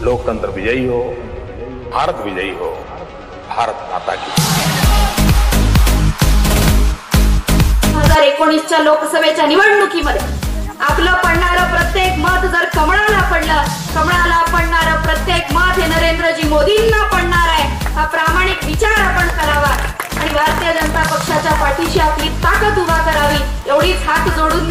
लोकतंत्र विजयी हो, भारत विजयी हो, भारत माता की। हज़ार एकोणीसच्या लोकसभेच्या निवडणुकीमध्ये आपलं पडणारं प्रत्येक मत जर कमळाला पडलं, कमळाला मोदींना पडणार आहे. हा विचार आपण करावा. आणि भारतीय जनता पक्षाच्या पाठीशी आपली ताकद उभा करावी, एवढीच हात जोडून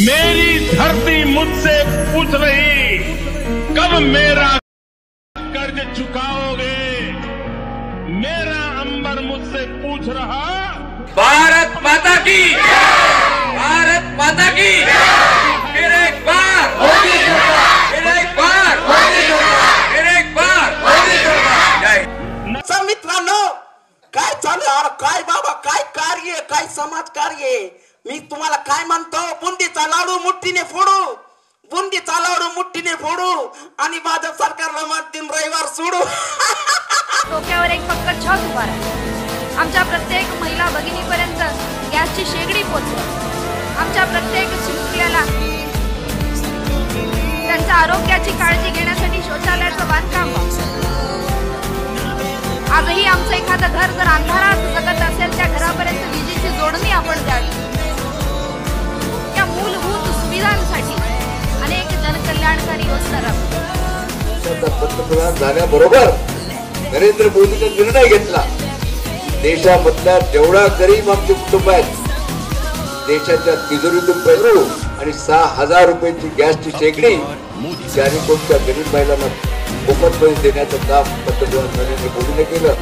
मेरी धरती मुझसे पूछ रही, कब मेरा कर्ज चुकाओगे? मेरा अंबर मुझसे पूछ रहा भारत माता की। भारत माता की। फिर एक बार। फिर एक बार। फिर एक बार। जय। हिंद. मित्रांनो काय चालू आहे? काय बाबा काय कार्य आहे? काय समाज कार्य आहे? मी तुम्हाला काय म्हणतो? बुंदीचा लाडू मुठ्ठीने फोडू. बुंदीचा लाडू मुठ्ठीने फोडू. आणि भाजप सरकारला मत दिन रविवार सोडू. डोक्यावर एक फक्त छत उभारा आमच्या प्रत्येक महिला भगिनीपर्यंत गॅसची शेगडी पोचवा आमच्या प्रत्येक चिमुकल्याला त्यांच्या आरोग्याची काळजी घेण्यासाठी शौचालयाचं बांधकाम आजही आमचं एखादं घर जर अंधारात जगत असेल त्या घरापर्यंत विजेची जोडणी आपण द्यावी. या मूलभूत सुविधांसाठी अनेक जनकल्याणकारी योजना राबवल्या पंतप्रधान झाल्याबरोबर नरेंद्र मोदीने निर्णय घेतला. देशामधल्या जेवढा गरीब आमचे कुटुंब आहेत देशाच्या तिजोरीतून पैसे आणि सहा हजार रुपयाची गॅसची शेगडी त्याने कोणत्या गरीब महिलांना मोफतमध्ये देण्याचं काम पंतप्रधान नरेंद्र मोदीने केलं.